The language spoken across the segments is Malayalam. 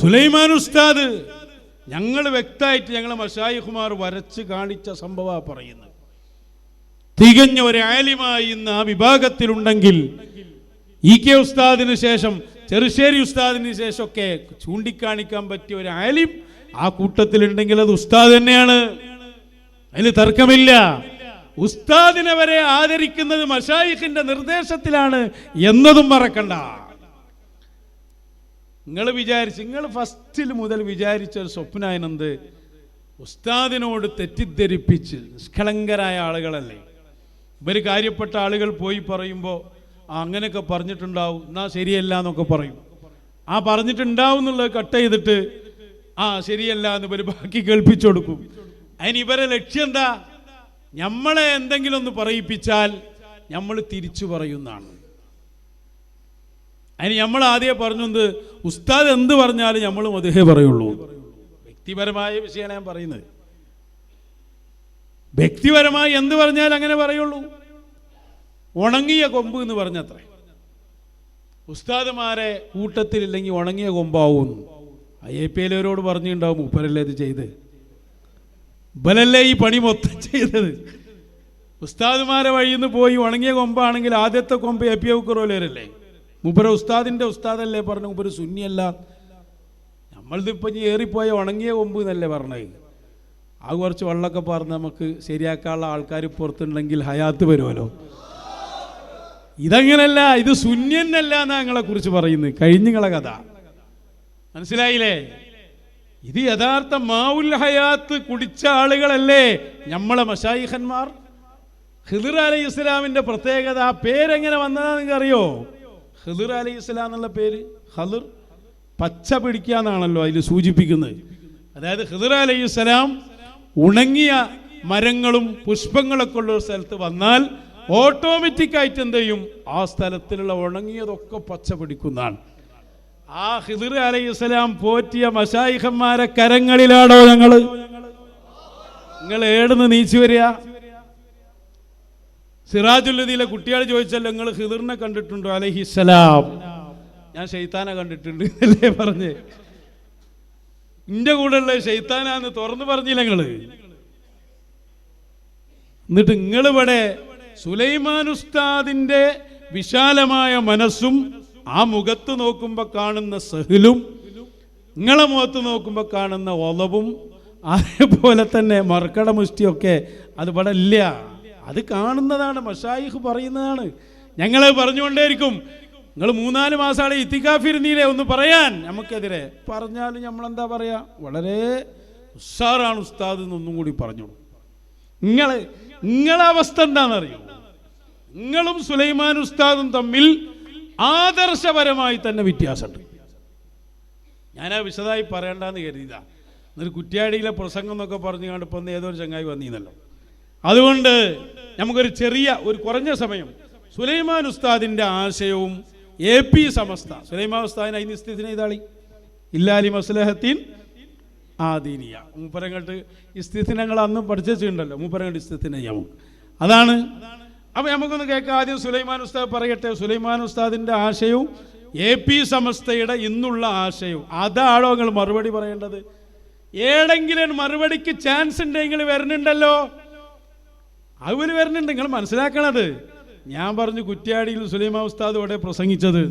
സുലൈമാൻ ഉസ്താദ് ഞങ്ങൾ വ്യക്തമായിട്ട് ഞങ്ങൾ മഷായിഖുമാർ വരച്ച് കാണിച്ച സംഭവ പറയുന്നത്. തികഞ്ഞ ഒരു ആലിമായി ഇന്ന് ആ വിഭാഗത്തിലുണ്ടെങ്കിൽ ഇ കെ ഉസ്താദിന് ശേഷം ചെറുശ്ശേരി ഉസ്താദിന് ശേഷമൊക്കെ ചൂണ്ടിക്കാണിക്കാൻ പറ്റിയ ഒരു ആലിം ആ കൂട്ടത്തിലുണ്ടെങ്കിൽ അത് ഉസ്താദ് തന്നെയാണ്. അതിന് തർക്കമില്ല. ഉസ്താദിനെ വരെ ആദരിക്കുന്നത് മഷായിഖിന്റെ നിർദ്ദേശത്തിലാണ് എന്നതും മറക്കണ്ട. നിങ്ങൾ വിചാരിച്ച് നിങ്ങൾ ഫസ്റ്റിൽ മുതൽ വിചാരിച്ച ഒരു സ്വപ്നായനന്ത്? ഉസ്താദിനോട് തെറ്റിദ്ധരിപ്പിച്ച് നിഷ്കളങ്കരായ ആളുകളല്ലേ. ഇവർ കാര്യപ്പെട്ട ആളുകൾ പോയി പറയുമ്പോൾ അങ്ങനെയൊക്കെ പറഞ്ഞിട്ടുണ്ടാവും എന്നാ ശരിയല്ല എന്നൊക്കെ പറയും. ആ പറഞ്ഞിട്ടുണ്ടാവും എന്നുള്ളത് കട്ട് ചെയ്തിട്ട് ആ ശരിയല്ല എന്ന് ഇവർ ബാക്കി കേൾപ്പിച്ചു കൊടുക്കും. അതിന് ഇവരെ ലക്ഷ്യം എന്താ? നമ്മളെ എന്തെങ്കിലും ഒന്ന് പറയിപ്പിച്ചാൽ നമ്മൾ തിരിച്ചു പറയുന്നതാണ്. അതിന് നമ്മൾ ആദ്യം പറഞ്ഞത് ഉസ്താദ് എന്ത് പറഞ്ഞാലും നമ്മളും അദ്ദേഹം പറയുള്ളൂ. വ്യക്തിപരമായ വിഷയമാണ് ഞാൻ പറയുന്നത്. വ്യക്തിപരമായി എന്ത് പറഞ്ഞാലും അങ്ങനെ പറയുള്ളൂ. ഉണങ്ങിയ കൊമ്പ് എന്ന് പറഞ്ഞത്രേ. ഉസ്താദുമാരെ കൂട്ടത്തിലില്ലെങ്കിൽ ഉണങ്ങിയ കൊമ്പാവും. ഐ എ പി എല്ലവരോട് പറഞ്ഞിട്ടുണ്ടാവും ഉപ്പരല്ലേ ഇത് ചെയ്ത്. ബലല്ലേ ഈ പണി മൊത്തം ചെയ്തത്. ഉസ്താദ്മാരെ വഴിയിൽ നിന്ന് പോയി ഉണങ്ങിയ കൊമ്പാണെങ്കിൽ ആദ്യത്തെ കൊമ്പ് എ പി ഔക്കറോലരല്ലേ മുപ്പര ഉസ്താദിന്റെ ഉസ്താദല്ലേ പറഞ്ഞു മുബര സുന്നിയല്ല. നമ്മളിതിപ്പോൾ ഏറിപ്പോയ ഉണങ്ങിയ കൊമ്പ് എന്നല്ലേ പറഞ്ഞത്. ആ കുറച്ച് വെള്ളമൊക്കെ പറഞ്ഞ് നമുക്ക് ശരിയാക്കാനുള്ള ആൾക്കാർ പുറത്തുണ്ടെങ്കിൽ ഹയാത്ത് വരുമല്ലോ. ഇതങ്ങനല്ല ഇത് ശൂന്യനല്ല എന്നാ ഞങ്ങളെ കുറിച്ച് പറയുന്നത്. കഴിഞ്ഞുങ്ങളെ കഥ. മനസ്സിലായില്ലേ? ഇത് യഥാർത്ഥ മാവുൽ ഹയാത്ത് കുടിച്ച ആളുകളല്ലേ നമ്മളെ മഷായിഖന്മാർ ഹിദർ അലൈഹി ഇസ്ലാമിന്റെ പ്രത്യേകത ആ പേരെങ്ങനെ വന്നതാ നിങ്ങൾക്ക് അറിയോ ഹിദർ അലി ഇസ്ലാം എന്നുള്ള പേര് ഹദിർ പച്ച പിടിക്കുക എന്നാണല്ലോ അതിൽ സൂചിപ്പിക്കുന്നത്. അതായത് ഹിദർ അലി ഇസ്ലാം ഉണങ്ങിയ മരങ്ങളും പുഷ്പങ്ങളൊക്കെ ഉള്ള ഒരു സ്ഥലത്ത് വന്നാൽ ഓട്ടോമാറ്റിക് ആയിട്ട് എന്ത് ചെയ്യും? ആ സ്ഥലത്തിലുള്ള ഉണങ്ങിയതൊക്കെ പച്ച പിടിക്കുന്നതാണ്. ആ ഹിദിർ അലൈഹി ഇസ്ലാം പോറ്റിയ മഷായിഹന്മാരെ കരങ്ങളിലാണോ ഞങ്ങൾ? നിങ്ങൾ ഏടുന്ന് നീച്ചു വരിക. സിറാജുല്ലതിയിലെ കുട്ടികൾ ചോദിച്ചല്ലോ നിങ്ങൾ ഹിദിറിനെ കണ്ടിട്ടുണ്ടോ? അലഹിസലാം ഞാൻ ഷെയ്ത്താനെ കണ്ടിട്ടുണ്ട് അല്ലേ പറഞ്ഞ്. കൂടെ ഉള്ള ഷെയ്ത്താനാന്ന് തുറന്നു പറഞ്ഞില്ല നിങ്ങൾ. എന്നിട്ട് നിങ്ങളിവിടെ സുലൈമാൻ ഉസ്താദിന്റെ വിശാലമായ മനസ്സും ആ മുഖത്ത് നോക്കുമ്പോൾ കാണുന്ന സഹിലും നിങ്ങളെ മുഖത്ത് നോക്കുമ്പോൾ കാണുന്ന ഒലവും അതേപോലെ തന്നെ മർക്കട മുഷ്ടിയൊക്കെ അത് ഇവിടെ ഇല്ല. അത് കാണുന്നതാണ് മഷായിഹ് പറയുന്നതാണ്. ഞങ്ങൾ പറഞ്ഞുകൊണ്ടേയിരിക്കും. നിങ്ങൾ മൂന്നാൽ മാസമാണ് ഇത്തിക്കാഫിരുന്നീലേ ഒന്ന് പറയാൻ നമുക്കെതിരെ. പറഞ്ഞാലും നമ്മളെന്താ പറയാ? വളരെ ഉഷാറാണ് ഉസ്താദ് എന്നൊന്നും കൂടി പറഞ്ഞോളൂ. നിങ്ങൾ നിങ്ങളെ അവസ്ഥ എന്താണെന്നറിയോ? നിങ്ങളും സുലൈമാൻ ഉസ്താദും തമ്മിൽ ആദർശപരമായി തന്നെ വ്യത്യാസമുണ്ട്. ഞാനാ വിശദമായി പറയണ്ടെന്ന് കരുതിയതാ. എന്നൊരു കുറ്റ്യാടിയിലെ പ്രസംഗം എന്നൊക്കെ പറഞ്ഞു കണ്ടപ്പോൾ ഏതൊരു ഏതോ ഒരു ചങ്ങായി വന്നീന്നല്ലോ. അതുകൊണ്ട് നമുക്കൊരു ചെറിയ ഒരു കുറഞ്ഞ സമയം. സുലൈമാൻ ഉസ്താദിന്റെ ആശയവും എ പി സമസ്ത. സുലൈമാൻ ഉസ്താദിന് അതിന് സ്ഥിതിന് ഇതാളി ഇല്ലാലി മസ്ലഹത്തിൻ ആദീനിയ. മൂപ്പരങ്ങട്ട് ഇസ്തിത്തിനങ്ങൾ അന്ന് പഠിച്ചുണ്ടല്ലോ മൂപ്പരങ്ങട്ട് നമുക്ക് അതാണ്. അപ്പൊ നമുക്കൊന്ന് കേൾക്കാം. ആദ്യം സുലൈമാൻ ഉസ്താദ് പറയട്ടെ. സുലൈമാൻ ഉസ്താദിന്റെ ആശയവും എ പി സമസ്തയുടെ ഇന്നുള്ള ആശയവും. അതാണോ നിങ്ങൾ മറുപടി പറയേണ്ടത്? ഏടെങ്കിലും മറുപടിക്ക് ചാൻസ് ഉണ്ടെങ്കിൽ വരുന്നുണ്ടല്ലോ. അവർ വരുന്നുണ്ട് നിങ്ങൾ മനസ്സിലാക്കണത്. ഞാൻ പറഞ്ഞു കുറ്റ്യാടിയിൽ സുലൈമാ ഉസ്താദ് ഇവിടെ പ്രസംഗിച്ചത്.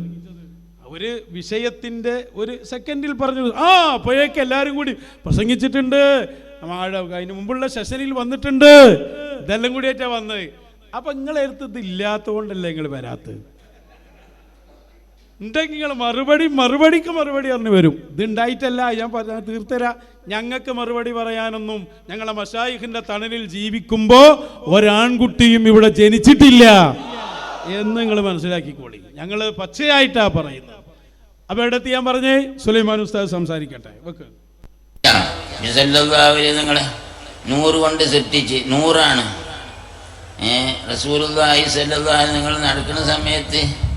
ഒരു വിഷയത്തിന്റെ ഒരു സെക്കൻഡിൽ പറഞ്ഞു ആ അപ്പോഴേക്ക് എല്ലാവരും കൂടി പ്രസംഗിച്ചിട്ടുണ്ട്. അതിന് മുമ്പുള്ള സെഷനിൽ വന്നിട്ടുണ്ട്. ഇതെല്ലാം കൂടിയായിട്ടാ വന്നത്. അപ്പൊ നിങ്ങളെടുത്തത് ഇത് ഇല്ലാത്തതുകൊണ്ടല്ലേ നിങ്ങൾ വരാത്തത്? ഉണ്ടെങ്കിൽ നിങ്ങൾ മറുപടി മറുപടിക്ക് മറുപടി പറഞ്ഞു വരും. ഇത് ഇതുണ്ടായിട്ടല്ല ഞാൻ പറഞ്ഞ തീർത്തരാ. ഞങ്ങൾക്ക് മറുപടി പറയാനൊന്നും ഞങ്ങളെ മഷായിഖിന്റെ തണലിൽ ജീവിക്കുമ്പോ ഒരാൺകുട്ടിയും ഇവിടെ ജനിച്ചിട്ടില്ല എന്ന് നിങ്ങൾ മനസ്സിലാക്കിക്കോളി. ഞങ്ങൾ പച്ചയായിട്ടാ പറയുന്നത്. അപ്പൊ എടുത്ത് ഞാൻ പറഞ്ഞേ? സുലൈമാൻ ഉസ്താദ് സംസാരിക്കട്ടെ. വെക്ക്. നിങ്ങൾ നൂറ് കൊണ്ട് സൃഷ്ടിച്ച് നൂറാണ്. സല്ലല്ലാഹു നിങ്ങൾ നടക്കുന്ന സമയത്ത്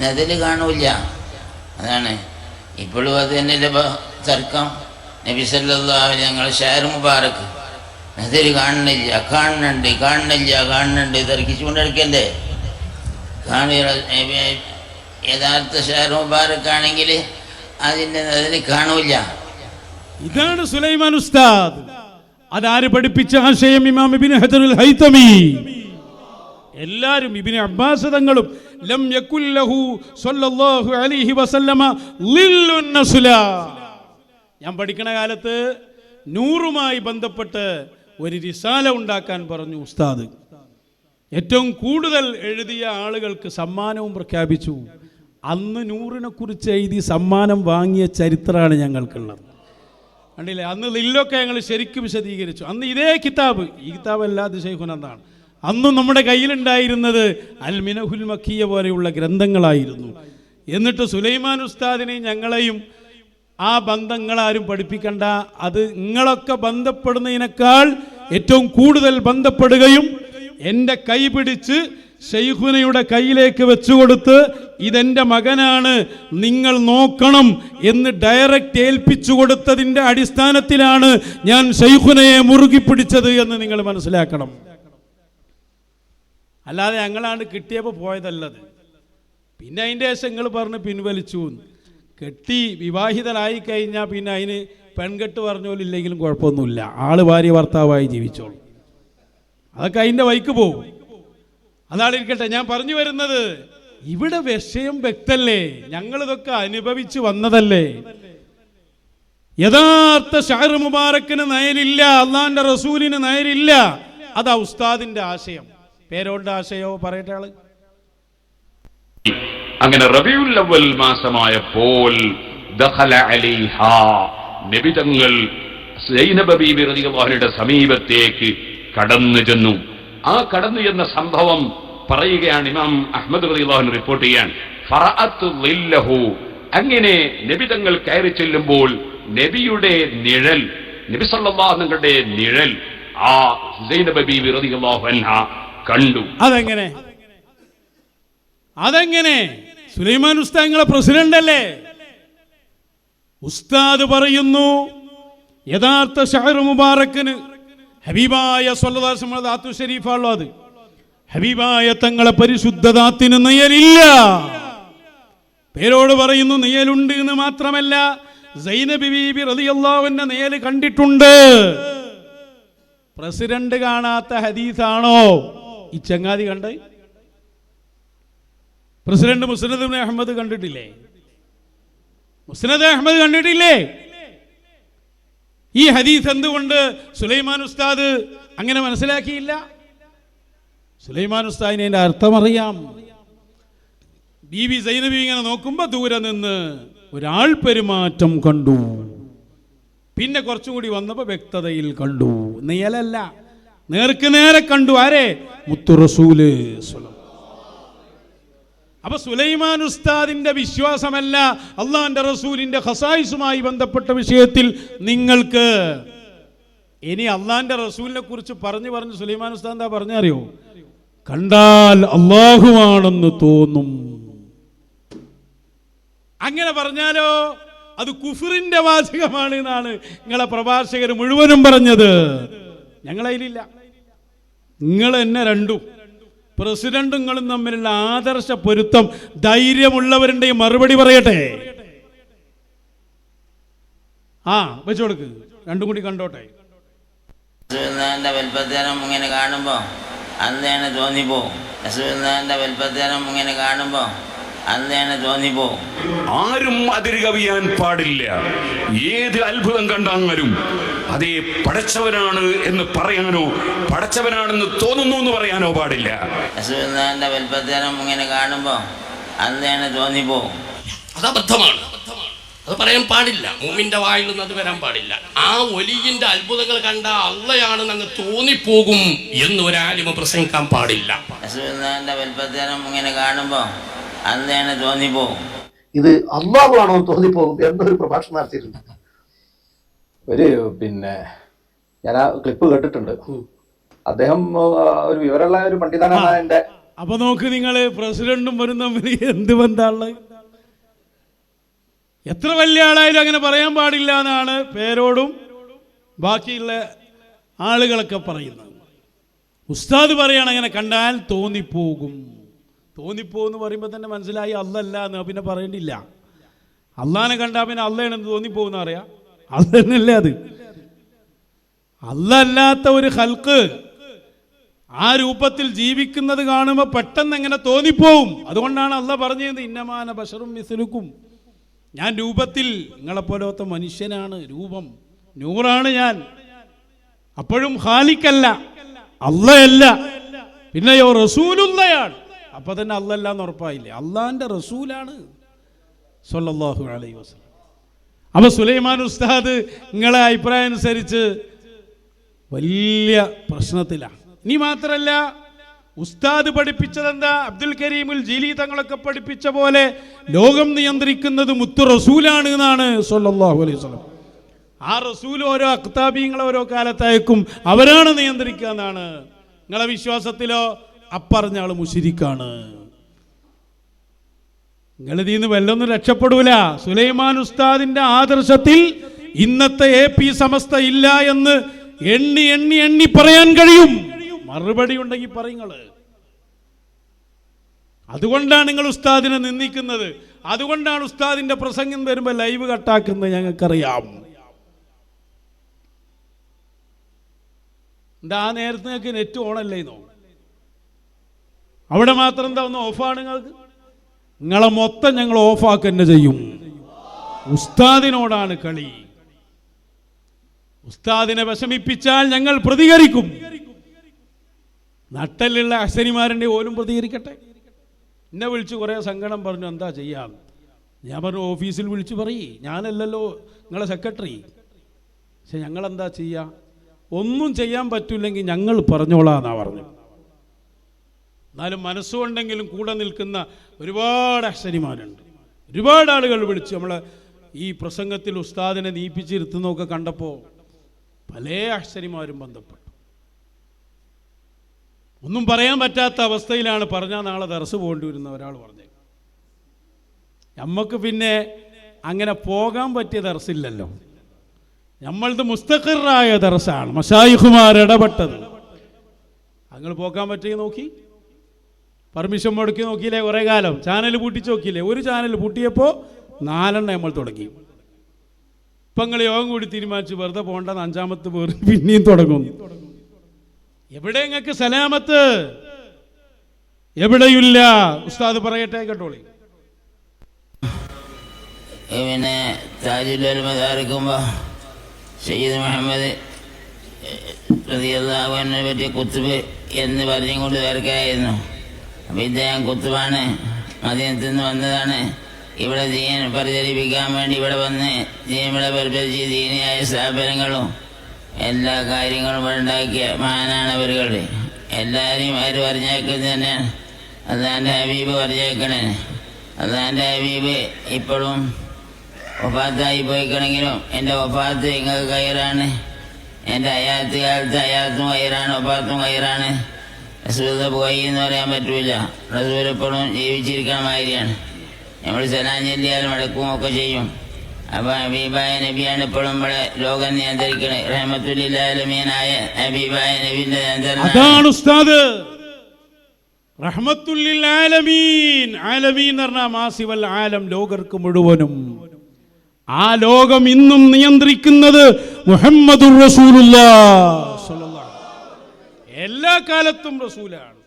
നെതൽ കാണൂല അതാണ്. ഇപ്പോഴും അത് തന്നെയല്ലേ തർക്കം? നബി ഞങ്ങൾ ഷാർ മുബാറക്ക് നെതിൽ കാണുന്നില്ല. കാണുന്നുണ്ട്. കാണുന്നില്ല. കാണുന്നുണ്ട്. തർക്കിച്ചുകൊണ്ടിരിക്കല്ലേ? കാണുക. യഥാർത്ഥ ഷാർ മുബാറക്കാണെങ്കിൽ അതിന്റെ നെതിൽ കാണൂല ഇതാണ് സുലൈമാൻ ഉസ്താദ്. അതാര് പഠിപ്പിച്ച ആശയം ഇമാം ഇബിൻ ഹൈതമി. എല്ലാരും ഇബിന് അബ്ബാസ് തങ്ങളും ലം യകുല്ലഹു സല്ലല്ലാഹു അലൈഹി വസല്ലമ ലില്ലുൻ നസുല. ഞാൻ പഠിക്കണ കാലത്ത് നൂറുമായി ബന്ധപ്പെട്ട് ഒരു റിസാല ഉണ്ടാക്കാൻ പറഞ്ഞു ഉസ്താദ്. ഏറ്റവും കൂടുതൽ എഴുതിയ ആളുകൾക്ക് സമ്മാനവും പ്രഖ്യാപിച്ചു. അന്ന് നൂറിനെ കുറിച്ച് എഴുതി സമ്മാനം വാങ്ങിയ ചരിത്രമാണ് ഞങ്ങൾക്കുള്ളത്. കണ്ടില്ലേ? അന്ന് ലില്ലൊക്കെ ഞങ്ങൾ ശരിക്കും വിശദീകരിച്ചു. അന്ന് ഇതേ കിതാബ്. ഈ കിതാബ് അല്ലാതെ ദിശൈഖുൻ എന്നാണ് അന്നും നമ്മുടെ കയ്യിലുണ്ടായിരുന്നത് അൽമിനഹുൽ മക്കിയ പോലെയുള്ള ഗ്രന്ഥങ്ങളായിരുന്നു. എന്നിട്ട് സുലൈമാൻ ഉസ്താദിനെയും ഞങ്ങളെയും ആ ബന്ധങ്ങളാരും പഠിപ്പിക്കണ്ട. അത് നിങ്ങളൊക്കെ ബന്ധപ്പെടുന്നതിനേക്കാൾ ഏറ്റവും കൂടുതൽ ബന്ധപ്പെടുകയും എന്റെ കൈ പിടിച്ച് ഷെയ്ഖുനയുടെ കയ്യിലേക്ക് വെച്ചുകൊടുത്ത് ഇതെന്റെ മകനാണ് നിങ്ങൾ നോക്കണം എന്ന് ഡയറക്റ്റ് ഏൽപ്പിച്ചു കൊടുത്തതിന്റെ അടിസ്ഥാനത്തിലാണ് ഞാൻ ഷെയ്ഖുനയെ മുറുകി പിടിച്ചത് എന്ന് നിങ്ങൾ മനസ്സിലാക്കണം. അല്ലാതെ ഞങ്ങളാണ് കിട്ടിയപ്പോൾ പോയതല്ലത്. പിന്നെ അതിന്റെ ശേഷം നിങ്ങൾ പറഞ്ഞ് പിൻവലിച്ചു. കെട്ടി വിവാഹിതനായി കഴിഞ്ഞാൽ പിന്നെ അതിന് പെൺകെട്ട് പറഞ്ഞോലില്ലെങ്കിലും കുഴപ്പമൊന്നുമില്ല. ആൾ ഭാര്യ ഭർത്താവായി ജീവിച്ചോളൂ. അതൊക്കെ അതിന്റെ വൈക്ക് പോകും. അതാണ് ഇരിക്കട്ടെ ഞാൻ പറഞ്ഞു വരുന്നത്. ഇവിടെ വിഷയം വ്യക്തല്ലേ? ഞങ്ങളിതൊക്കെ അനുഭവിച്ച് വന്നതല്ലേ? യഥാർത്ഥ ഷാർ മുബാറക്കിന് നയലില്ല അള്ളാന്റെ റസൂലിന് നയലില്ല. അതാ ഉസ്താദിന്റെ ആശയം. പേരോളുടെ ആശയോ പറയട്ടെ ആൾ. അങ്ങനെ റബിയുല്ലവൽ മാസമായപ്പോൾ നിബിതങ്ങൾ സമീപത്തേക്ക് കടന്നു ചെന്നു. ആ കടന്നു ചെന്ന സംഭവം പറയുകയാണ് ഇമാം അഹമ്മദ് റളിയല്ലാഹു റിപ്പോർട്ട് ചെയ്യാൻ. അങ്ങനെ നബി തങ്ങൾ കയറി ചെല്ലുമ്പോൾ നബിയുടെ നിഴൽ നബി സല്ലല്ലാഹു തങ്ങളുടെ നിഴൽ ആ സൈനബ ബീബി റളിയല്ലാഹു അൻഹ കണ്ടു. അതെങ്ങനെ? അതെങ്ങനെ? സുലൈമാൻ ഉസ്താദ് പ്രസിഡന്റ് അല്ലേ? ഉസ്താദ് പറയുന്നു യഥാർത്ഥ ഷഹർ മുബാറക്കിന് ഹബീബായ സ്വല്ലദാത്തു ഷരീഫാണല്ലോ അത്. ഹബീബായ തങ്ങളെ പരിശുദ്ധദാത്തിന് നെയ്യലില്ല. പേരോട് പറയുന്നു നെയ്യലുണ്ട് എന്ന് മാത്രമല്ല സൈനബി കണ്ടിട്ടുണ്ട്. പ്രസിഡന്റ് കാണാത്ത ഹദീസാണോ? ഈ ചങ്ങാതി കണ്ട്? പ്രസിഡന്റ് ഇബ്നു അഹമ്മദ് കണ്ടിട്ടില്ലേ? മുസ്ലിദ് അഹമ്മദ് കണ്ടിട്ടില്ലേ? ഈ ഹദീസ് എന്തുകൊണ്ട് സുലൈമാൻ ഉസ്താദ് അങ്ങനെ മനസ്സിലാക്കിയില്ല? സുലൈമാൻ ഉസ്താദിന് അർത്ഥം അറിയാം വി സൈനബി ഇങ്ങനെ നോക്കുമ്പോ ദൂരെ നിന്ന് ഒരാൾ പെരുമാറ്റം കണ്ടു. പിന്നെ കുറച്ചും കൂടി വന്നപ്പോ വ്യക്തതയിൽ കണ്ടു. നെയ്യലല്ല. നേർക്ക് നേരെ കണ്ടു ആരെ? മുത്തു അപ്പൊ സുലൈമാൻ ഉസ്താദിന്റെ വിശ്വാസമല്ല അള്ളാന്റെ റസൂലിന്റെ ഹസായിസുമായി ബന്ധപ്പെട്ട വിഷയത്തിൽ നിങ്ങൾക്ക് ഇനി അള്ളാന്റെ റസൂലിനെ കുറിച്ച് പറഞ്ഞു പറഞ്ഞു സുലൈമാൻ ഉസ്താദ് എന്താ പറഞ്ഞറിയോ? കണ്ടാൽ അള്ളാഹുവാണെന്ന് തോന്നും. അങ്ങനെ പറഞ്ഞാലോ അത് കുഫറിന്റെ വാചകമാണ് എന്നാണ് നിങ്ങളെ പ്രഭാഷകർ മുഴുവനും പറഞ്ഞത്. ഞങ്ങളതിലില്ല നിങ്ങൾ എന്നെ രണ്ടും. പ്രസിഡന്റും നിങ്ങളും തമ്മിലുള്ള ആദർശ പൊരുത്തം ധൈര്യമുള്ളവരുടെ മറുപടി പറയട്ടെ. ആ വെച്ചു കൊടുക്ക്. രണ്ടും കൂടി കണ്ടോട്ടെ. റസൂലിന്റെ വൽപ്പത്തേനം ഇങ്ങനെ കാണുമ്പോൾ അന്നേനെ തോന്നിപ്പോവും റസൂലിന്റെ വൽപ്പത്തേനം ഇങ്ങനെ കാണുമ്പോൾ തോന്നിപ്പോ. ആരും അതിര് കവിയാൻ പാടില്ല. ഏത് അത്ഭുതം കണ്ടാലും അതേ പടച്ചവനാണ് എന്ന് പറയാനോ പടച്ചവനാണെന്ന് തോന്നുന്നു എന്ന് പറയാനോ പാടില്ല. ഇങ്ങനെ കാണുമ്പോൾ അന്നേനെ തോന്നിപ്പോ. അത് അബദ്ധമാണ്. അത് പറയാൻ പാടില്ല. മൂമിന്റെ വായിൽ നിന്ന് അത് വരാൻ പാടില്ല. ആ ഒലിയിന്റെ അത്ഭുതങ്ങൾ കണ്ട അള്ളയാണെന്ന് അങ്ങ് തോന്നിപ്പോകും എന്ന് ഒരാലിമ പ്രസംഗിക്കാൻ പാടില്ല. വൽപ്പത്തേനം ഇങ്ങനെ കാണുമ്പോൾ അന്നേനെ തോന്നിപ്പോകും ഇത് അള്ളാഹു ആണോ എന്ന് തോന്നിപ്പോകും എന്നൊരു പ്രഭാഷണം നടത്തിയിട്ടുണ്ട്. ഒരു പിന്നെ ഞാൻ ആ ക്ലിപ്പ് കേട്ടിട്ടുണ്ട്. അദ്ദേഹം ഒരു വിവരമുള്ള ഒരു പണ്ഡിതനാണ് എന്റെ അപ്പൊ നോക്ക് നിങ്ങൾ പ്രസിഡന്റും വരും തമ്മിൽ എന്ത് ബന്ധമുള്ളത് എത്ര വലിയ ആളായാലും അങ്ങനെ പറയാൻ പാടില്ല എന്നാണ് പേരോടും ബാക്കിയുള്ള ആളുകളൊക്കെ പറയുന്നത്. ഉസ്താദ് പറയാണ് അങ്ങനെ കണ്ടാൽ തോന്നിപ്പോകും. തോന്നിപ്പോകും എന്ന് പറയുമ്പോൾ തന്നെ മനസ്സിലായി അല്ലല്ല എന്ന്. പിന്നെ പറയേണ്ടില്ല. അള്ളാനെ കണ്ടാൽ പിന്നെ അള്ളയാണെന്ന് തോന്നിപ്പോകുന്ന അറിയാം? അത് തന്നെയല്ലേ അത്? അല്ലല്ലാത്ത ഒരു ഹൽക്ക് ആ രൂപത്തിൽ ജീവിക്കുന്നത് കാണുമ്പോൾ പെട്ടെന്ന് എങ്ങനെ തോന്നിപ്പോവും? അതുകൊണ്ടാണ് അല്ല പറഞ്ഞത് ഇന്നമാന ബഷറും മിസലുക്കും. ഞാൻ രൂപത്തിൽ നിങ്ങളെപ്പോലത്തെ മനുഷ്യനാണ് രൂപം. നൂറാണ് ഞാൻ. അപ്പോഴും ഹാലിക്കല്ല അല്ലയല്ല പിന്നെയോ റസൂലുള്ളയാണ്. അപ്പൊ തന്നെ അല്ലല്ല ഉറപ്പായില്ലേ? അള്ളാന്റെ റസൂലാണ് സൊല്ലാഹു അലൈഹി വസല്ലം. അപ്പൊ സുലൈമാൻ ഉസ്താദ് നിങ്ങളെ അഭിപ്രായം അനുസരിച്ച് വലിയ പ്രശ്നത്തിലാണ്. ഇനി മാത്രമല്ല ഉസ്താദ് പഠിപ്പിച്ചത് എന്താ അബ്ദുൽ കരീമുൽ ജീലി തങ്ങളൊക്കെ പഠിപ്പിച്ച പോലെ ലോകം നിയന്ത്രിക്കുന്നത് മുത്തു റസൂലാണ് എന്നാണ് സൊല്ലാഹു അലൈഹി വസല്ലം. ആ റസൂൽ ഓരോ അക്താബീങ്ങളെ ഓരോ കാലത്തയക്കും അവരാണ് നിയന്ത്രിക്കുക എന്നാണ്. നിങ്ങളെ വിശ്വാസത്തിലോ അപ്പറഞ്ഞ ആൾ മുഷിരിക്കാണ്. നിങ്ങൾ ഇതിൽ നിന്ന് വല്ലൊന്നും രക്ഷപ്പെടൂല. സുലൈമാൻ ഉസ്താദിന്റെ ആദർശത്തിൽ ഇന്നത്തെ എ പി സമസ്ത ഇല്ല എന്ന് എണ്ണി എണ്ണി എണ്ണി പറയാൻ കഴിയും. മറുപടി ഉണ്ടെങ്കിൽ പറയുങ്ങൾ അതുകൊണ്ടാണ് നിങ്ങൾ ഉസ്താദിനെ നിന്ദിക്കുന്നത്. അതുകൊണ്ടാണ് ഉസ്താദിന്റെ പ്രസംഗം വരുമ്പോൾ ലൈവ് കട്ടാക്കുന്നത് ഞങ്ങൾക്കറിയാം. എന്താ നേരത്തെ നിങ്ങൾക്ക് നെറ്റ് ഓണല്ലേന്നോ അവിടെ മാത്രം എന്താ ഒന്ന് ഓഫാണ് നിങ്ങൾക്ക്? നിങ്ങളെ മൊത്തം ഞങ്ങൾ ഓഫാക്കുക തന്നെ ചെയ്യും. ഉസ്താദിനോടാണ് കളി. ഉസ്താദിനെ വിഷമിപ്പിച്ചാൽ ഞങ്ങൾ പ്രതികരിക്കും. നട്ടലുള്ള അശ്വനിമാരന്റെ ഓലും പ്രതികരിക്കട്ടെ. എന്നെ വിളിച്ച് കുറേ സങ്കടം പറഞ്ഞു എന്താ ചെയ്യാം? ഞാൻ പറഞ്ഞു ഓഫീസിൽ വിളിച്ച് പറയ്. ഞാനല്ലല്ലോ നിങ്ങളെ സെക്രട്ടറി. പക്ഷെ ഞങ്ങളെന്താ ചെയ്യാ? ചെയ്യുക ഒന്നും ചെയ്യാൻ പറ്റില്ലെങ്കിൽ ഞങ്ങൾ പറഞ്ഞോളാന്നാ പറഞ്ഞു എന്നാലും മനസ്സുകൊണ്ടെങ്കിലും കൂടെ നിൽക്കുന്ന ഒരുപാട് അശ്വനിമാരുണ്ട് ഒരുപാട് ആളുകൾ വിളിച്ച് നമ്മൾ ഈ പ്രസംഗത്തിൽ ഉസ്താദിനെ നീപ്പിച്ചിരുത്തുന്നൊക്കെ കണ്ടപ്പോൾ പല അശ്വനിമാരും ബന്ധപ്പെട്ടു. ഒന്നും പറയാൻ പറ്റാത്ത അവസ്ഥയിലാണ് പറഞ്ഞാൽ നാളെ ദർസ് പോകേണ്ടി വരുന്ന ഒരാൾ പറഞ്ഞത്. നമുക്ക് പിന്നെ അങ്ങനെ പോകാൻ പറ്റിയ ദർസില്ലല്ലോ. നമ്മളത് മുസ്തഖറായ ദർസാണ് മഷായിഖുമാർ ഇടപെട്ടത്. അങ്ങനെ പോകാൻ പറ്റിയ നോക്കി. പെർമിഷൻ മുടക്കി നോക്കിയില്ലേ കുറേ കാലം? ചാനൽ പൂട്ടിച്ച് നോക്കിയില്ലേ ഒരു ചാനൽ പൂട്ടിയപ്പോൾ നാലെണ്ണം നമ്മൾ തുടങ്ങി. ഇപ്പം നിങ്ങൾ യോഗം കൂടി തീരുമാനിച്ച് വെറുതെ പോകേണ്ട അഞ്ചാമത്തെ പേർ പിന്നെയും തുടങ്ങും. എവിടെ നിങ്ങൾക്ക് സലാമത്ത്? എവിടെയില്ല ഉസ്താദ് പറയട്ടെ കേട്ടോളി. പിന്നെ താജുല്ലമതാറിക്കുമ്പോൾ സയ്യിദ് മുഹമ്മദ് റതിയല്ലാഹുവിനെ പറ്റിയ കുത്തുബ് എന്ന് പറഞ്ഞുകൊണ്ട് തിരക്കായിരുന്നു. അപ്പം ഇദ്ദേഹം കുത്തുവാണ്. മദീനത്തിൽ നിന്ന് വന്നതാണ്. ഇവിടെ ദീൻ പ്രചരിപ്പിക്കാൻ വേണ്ടി ഇവിടെ വന്ന് ദീൻ ഇവിടെ പരിപാലിച്ച് ദീനിയായ സ്ഥാപനങ്ങളും എല്ലാ കാര്യങ്ങളും ഇവിടെ ഉണ്ടാക്കിയ മഹാനാണ് അവരുകൾ. എല്ലാവരെയും അവർ പറഞ്ഞേക്കുന്നത് തന്നെയാണ്. അതാന്റെ ഹബീബ് പറഞ്ഞേക്കണേ അതാന്റെ ഹബീബ് ഇപ്പോഴും ഒഫാത്തായി പോയിക്കണമെങ്കിലും എന്റെ ഒഫാത്ത് നിങ്ങൾക്ക് കയറാണ്. എന്റെ അയാത്ത് കാലത്ത് അയാത്തും കയറാണ് ഒഫാത്തും കയറാണ് റസൂല പോയി എന്ന് പറയാൻ പറ്റൂല. റസൂൽ എപ്പോഴും ജീവിച്ചിരിക്കണ മാതിരിയാണ്. നമ്മൾ സലാഞ്ചല്ലിയാൽ മടക്കും ഒക്കെ ചെയ്യും. അപ്പൊ അബീബായ നബിയാണ് ഇപ്പോഴും ഇവിടെ ലോകം നിയന്ത്രിക്കണേ. റഹമത്തുല്ലാലമീനായ അബീബായ നബിന്റെ അതാണ് ഉസ്താദ്. റഹ്മത്തുല്ലിൽ ആലമീൻ പറഞ്ഞാൽ മാസിവൽ ആലം ലോകർക്ക് മുഴുവനും. ആ ലോകം ഇന്നും നിയന്ത്രിക്കുന്നത് മുഹമ്മദുർ അലൈഹി. എല്ലാ കാലത്തും റസൂലാണ്.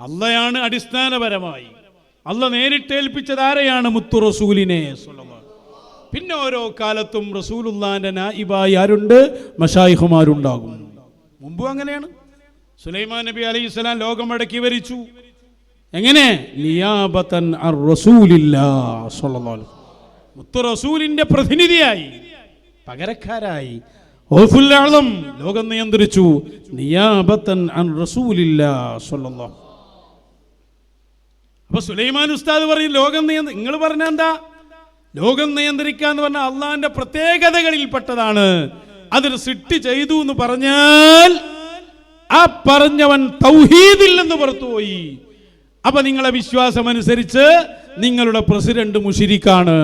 അള്ളയാണ് അടിസ്ഥാനപരമായി. അല്ല നേരിട്ട് ഏൽപ്പിച്ചത് ആരെയാണ് മുത്തു റസൂലിനെ. പിന്നെ ഓരോ കാലത്തും റസൂലുള്ളാന്റെ നായിബായി ആരുണ്ട്? മഷായിഹുമാരുണ്ടാകും മുമ്പും അങ്ങനെയാണ്. സുലൈമാൻ നബി അലൈഹി സ്വലാം ലോകം അടക്കി വരിച്ചു. എങ്ങനെ? നിയാബത്തൻ മുത്തു റസൂലിന്റെ പ്രതിനിധിയായി. പകരക്കാരായി. ആളം ലോകം നിയന്ത്രിച്ചു. നിയാബത്തൻ അൻ റസൂലില്ലാ സ്വല്ലല്ലാഹു. അപ്പൊ സുലൈമാൻ ഉസ്താദ് പറയും ലോകം നിയന്ത്രി നിങ്ങൾ പറഞ്ഞ എന്താ? ലോകം നിയന്ത്രിക്കുക എന്ന് പറഞ്ഞാൽ അള്ളാഹിന്റെ പ്രത്യേകതകളിൽപ്പെട്ടതാണ്. അതിൽ സിട്ട് ചെയ്തു എന്ന് പറഞ്ഞാൽ ആ പറഞ്ഞവൻ തൗഹീദിൽ നിന്ന് പുറത്തുപോയി അപ്പൊ നിങ്ങളെ വിശ്വാസം അനുസരിച്ച് നിങ്ങളുടെ പ്രസിഡന്റ് മുഷിരിക്കാണ്.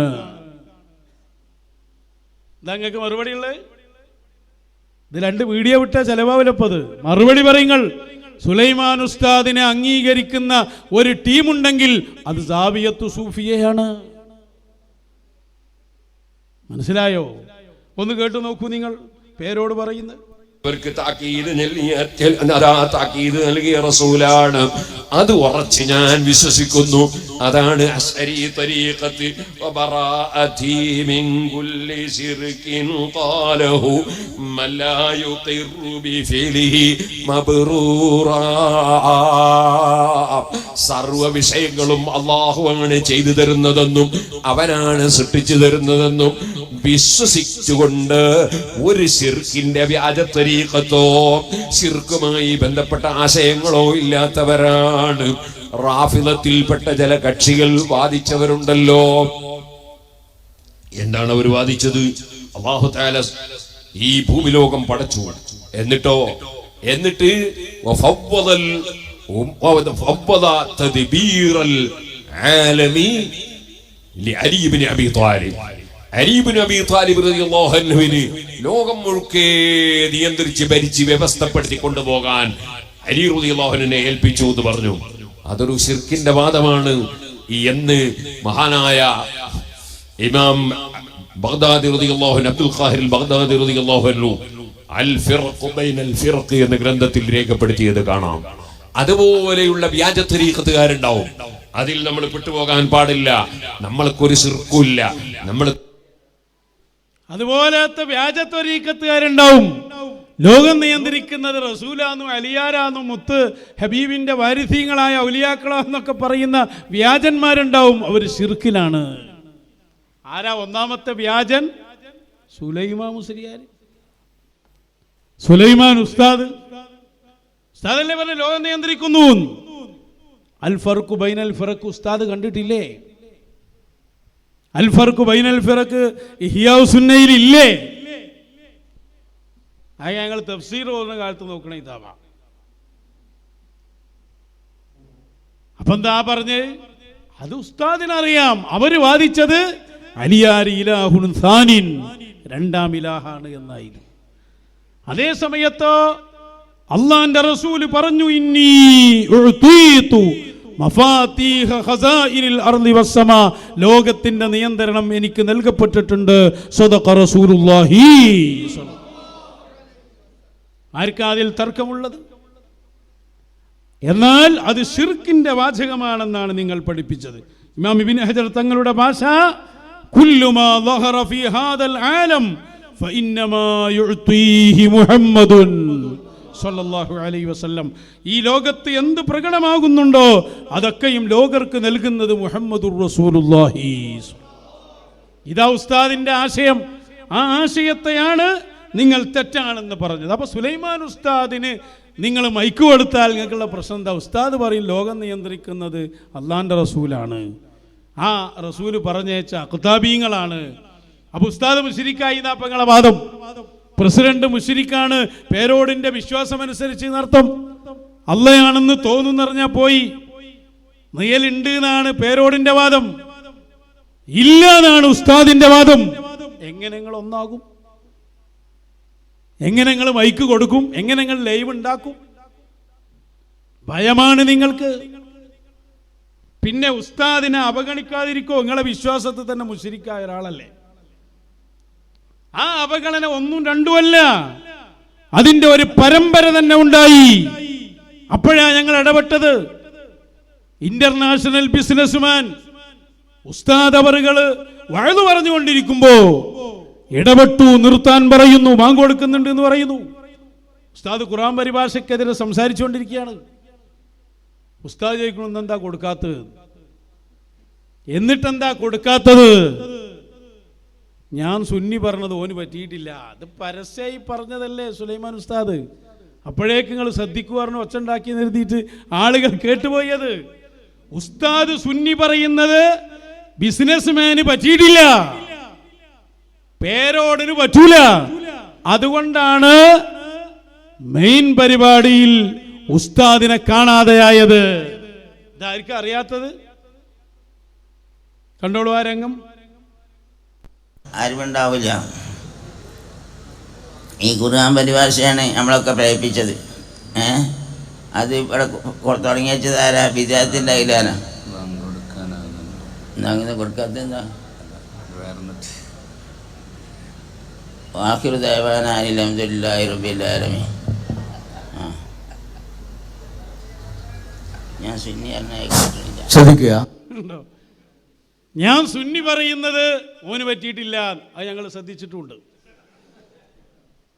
ഇതാ നിങ്ങൾക്ക് മറുപടി ഉള്ളത്? ഇത് രണ്ട് വീഡിയോ വിട്ട ചെലവാവിലപ്പത്. മറുപടി പറയുങ്ങൾ സുലൈമാൻ ഉസ്താദിനെ അംഗീകരിക്കുന്ന ഒരു ടീമുണ്ടെങ്കിൽ അത് സാവിയത്തു സൂഫിയയാണ്. മനസ്സിലായോ? ഒന്ന് കേട്ടു നോക്കൂ നിങ്ങൾ പേരോട് പറയുന്നത്. അവർക്ക് താക്കീത് നൽകിയ അതാ താക്കീത് നൽകിയ റസൂലാണ്. അത് ഉറച്ച് ഞാൻ വിശ്വസിക്കുന്നു. അതാണ് തരീഖത്ത് വബറാഅതി മിൻ കുല്ലി ഖാലഹു സർവ വിഷയങ്ങളും അള്ളാഹു അങ്ങനെ ചെയ്തു തരുന്നതെന്നും അവനാണ് സൃഷ്ടിച്ചു തരുന്നതെന്നും വിശ്വസിച്ചുകൊണ്ട് ഒരു ശിർക്കിന്റെ വ്യാജത്വരീക്കത്തോ ശിർക്കുമായി ബന്ധപ്പെട്ട ആശയങ്ങളോ ഇല്ലാത്തവരാണ്. റാഫിലത്തിൽപ്പെട്ട ചില കക്ഷികൾ വാദിച്ചവരുണ്ടല്ലോ. എന്താണ് അവർ വാദിച്ചത്? അള്ളാഹു താല ഈ ഭൂമിലോകം പടച്ചു. എന്നിട്ടോ? എന്നിട്ട് ആലമി ഇബ്നു അബീ ത്വാലിബ്. അലി ഇബ്നു താലിബ് ത്വാലിബ് റളിയല്ലാഹു അൻഹുവിന് ലോകം മുഴുക്കെ നിയന്ത്രിച്ച് ഭരിച്ച് വ്യവസ്ഥപ്പെടുത്തി കൊണ്ടുപോകാൻ അലി റളിയല്ലാഹു ഏൽപ്പിച്ചു എന്ന് പറഞ്ഞു. അതൊരു ഷിർക്കിന്റെ വാദമാണ്. എന്ന് മഹാനായ ഇമാം ബഗ്ദാദി റളിയല്ലാഹു അബ്ദുൽ ഖാഹിർ ബഗ്ദാദി റളിയല്ലാഹു അൽ ഫിർഖു ബൈനൽ ഫിർഖ് എന്ന ഗ്രന്ഥത്തിൽ രേഖപ്പെടുത്തിയത് കാണാം. അതുപോലെയുള്ള വ്യാജ തരീഖത്തുകാരുണ്ടാവും. അതിൽ നമ്മൾ പെട്ടുപോകാൻ പാടില്ല. നമ്മൾക്കൊരു ശിർക്കുമില്ല. നമ്മൾ അതുപോലത്തെ വ്യാജത്വരീക്കത്തുകാരുണ്ടാവും. ലോകം നിയന്ത്രിക്കുന്നത് റസൂലാന്നും അലിയാരാന്നും മുത്ത് ഹബീബിന്റെ വാരിഥീങ്ങളായ ഔലിയാക്കളാന്നൊക്കെ പറയുന്ന വ്യാജന്മാരുണ്ടാവും. അവർ ഷിർക്കിലാണ് ആരാ ഒന്നാമത്തെ വ്യാജൻ? സുലൈമാ മുസ്ലിയാർ സുലൈമാൻ ഉസ്താദ്. ഉസ്താദല്ലേ പറഞ്ഞ? ലോകം നിയന്ത്രിക്കുന്നു. അൽ ഫർഖു ബൈനൽ ഫറുഖ് ഉസ്താദ് കണ്ടിട്ടില്ലേ? അൽ ഫർഖു ബൈനൽ ഫിറക്ക് ഇഹിയാവ് സുന്നയിൽ ഇല്ലേ അത് ഞങ്ങൾ തഫ്സീർ പോകുന്ന കാലത്ത് നോക്കണ ഇതാവ അപ്പൊ എന്താ പറഞ്ഞ്? അത് ഉസ്താദിനറിയാം. അവർ വാദിച്ചത് അലിയാരി ഇലാഹുൻ സാനിൻ. രണ്ടാം ഇലാഹാണ് എന്നായിരുന്നു. അതേ സമയത്ത് അള്ളാന്റെ റസൂൽ പറഞ്ഞു ഇന്നി ലോകത്തിന്റെ നിയന്ത്രണം എനിക്ക് നൽകപ്പെട്ടിട്ടുണ്ട്. സദഖ റസൂലുള്ളാഹി ആർക്കാ അതിൽ തർക്കമുള്ളത്? എന്നാൽ അത് ഷിർക്കിന്റെ വാചകമാണെന്നാണ് നിങ്ങൾ പഠിപ്പിച്ചത്. ഇമാം ഇബിൻ ഹജർ തങ്ങളുടെ ഭാഷ കുല്ലുമാ സല്ലാഹു അലൈ വസ്ല്ലം ഈ ലോകത്ത് എന്ത് പ്രകടമാകുന്നുണ്ടോ അതൊക്കെയും ലോകർക്ക് നൽകുന്നത് മുഹമ്മദ് ഇതാ ഉസ്താദിന്റെ ആശയം. ആ ആശയത്തെയാണ് നിങ്ങൾ തെറ്റാണെന്ന് പറഞ്ഞത്. അപ്പോൾ സുലൈമാൻ ഉസ്താദിന് നിങ്ങൾ മൈക്ക് കൊടുത്താൽ നിങ്ങൾക്കുള്ള പ്രശ്നം എന്താ? ഉസ്താദ് പറയും ലോകം നിയന്ത്രിക്കുന്നത് അള്ളാന്റെ റസൂലാണ്. ആ റസൂൽ പറഞ്ഞേച്ച കുത്താബീങ്ങളാണ് അപ്പൊ ഉസ്താദ് ശരിക്കായി നാപ്പങ്ങളെ വാദം. പ്രസിഡന്റ് മുഷിരിക്കാണ് പേരോടിന്റെ വിശ്വാസമനുസരിച്ച് എന്നർത്ഥം അള്ളയാണെന്ന് തോന്നുന്നറിഞ്ഞാ പോയി. നിയലുണ്ട് എന്നാണ് പേരോടിന്റെ വാദം. ഇല്ല എന്നാണ് ഉസ്താദിന്റെ വാദം. എങ്ങനെ നിങ്ങൾ ഒന്നാകും? എങ്ങനെ നിങ്ങൾ മൈക്ക് കൊടുക്കും? എങ്ങനെ നിങ്ങൾ ലൈവ് ഉണ്ടാക്കും? ഭയമാണ് നിങ്ങൾക്ക്. പിന്നെ ഉസ്താദിനെ അവഗണിക്കാതിരിക്കോ? നിങ്ങളെ വിശ്വാസത്തിൽ തന്നെ മുഷിരിക്കായ ഒരാളല്ലേ? ആ അവഗണന ഒന്നും രണ്ടുമല്ല. അതിന്റെ ഒരു പരമ്പര തന്നെ ഉണ്ടായി. അപ്പോഴാ ഞങ്ങൾ ഇടപെട്ടത്. ഇന്റർനാഷണൽ ബിസിനസ്മാൻ ഉസ്താദ് അവറുകൾ വഴുതു പറഞ്ഞുകൊണ്ടിരിക്കുമ്പോ ഇടപെട്ടു നിർത്താൻ പറയുന്നു ബാങ്ക് കൊടുക്കുന്നുണ്ട് എന്ന് പറയുന്നു. ഉസ്താദ് ഖുറാൻ പരിഭാഷക്കെതിരെ സംസാരിച്ചുകൊണ്ടിരിക്കുകയാണ്. ഉസ്താദ് ചോദിക്കണമെന്ന് എന്താ കൊടുക്കാത്തത്? എന്നിട്ടെന്താ കൊടുക്കാത്തത്? ഞാൻ സുന്നി പറഞ്ഞത് ഓന് പറ്റിയിട്ടില്ല. അത് പരസ്യമായി പറഞ്ഞതല്ലേ സുലൈമാൻ ഉസ്താദ്? അപ്പോഴേക്ക് നിങ്ങൾ ശ്രദ്ധിക്കുവാറിന് പറഞ്ഞു ഒച്ച ഉണ്ടാക്കി നിർത്തിയിട്ട് ആളുകൾ കേട്ടുപോയത്. ഉസ്താദ് സുന്നി പറയുന്നത് ബിസിനസ് മാന് പറ്റിയിട്ടില്ല. പേരോടിന് പറ്റൂല. അതുകൊണ്ടാണ് മെയിൻ പരിപാടിയിൽ ഉസ്താദിനെ കാണാതെയായത്. ഇതായിരിക്കും അറിയാത്തത്. കണ്ടോളൂ ആ രംഗം. അറിവുണ്ടാവില്ല ഈ ഖുർആൻ പരിഭാഷയാണ് നമ്മളൊക്കെ പ്രേരിപ്പിച്ചത്. ഏ? അത് ഇവിടെ തുടങ്ങി വെച്ചത് ആരാ? വിദ്യാർത്ഥി കയ്യിലാരാ? എന്നാ അങ്ങനെ കൊടുക്കാത്ത എന്താ വാക്കിർ ദേവാന അലഹമുല്ലാഹി റബിലാലമി ആ. ഞാൻ സുന്നി ശ്രദ്ധിക്കുക. ഞാൻ സുന്നി പറയുന്നത് ഓന് പറ്റിയിട്ടില്ല. അത് ഞങ്ങൾ ശ്രദ്ധിച്ചിട്ടുമുണ്ട്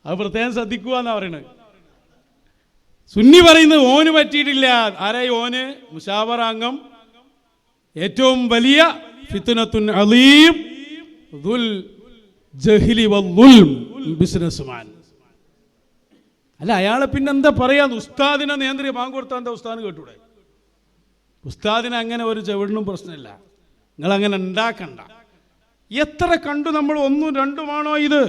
അത് പ്രത്യേകം ശ്രദ്ധിക്കുക എന്നാ പറയുന്നത് സുന്നി പറയുന്നത് ഓന് പറ്റിയിട്ടില്ല. ആരായി ഓന്? മുഷാവറാംഗം ഏറ്റവും വലിയ ഫിത്തുനത്തുൻ അലീം ദുൽ ജഹിലി ബിസിനസ്മാൻ അല്ല അയാളെ പിന്നെ എന്താ പറയാ? ഉസ്താദിനെ നേന്ത്രി ബാങ്ക് എന്താ ഉസ്താദിന് കേട്ടൂടെ? ഉസ്താദിന് അങ്ങനെ ഒരു ചെവിടിനും പ്രശ്നമില്ല. നിങ്ങൾ അങ്ങനെ ഉണ്ടാക്കണ്ട. എത്ര കണ്ടു നമ്മൾ ഒന്നും രണ്ടുമാണോ ഇത്?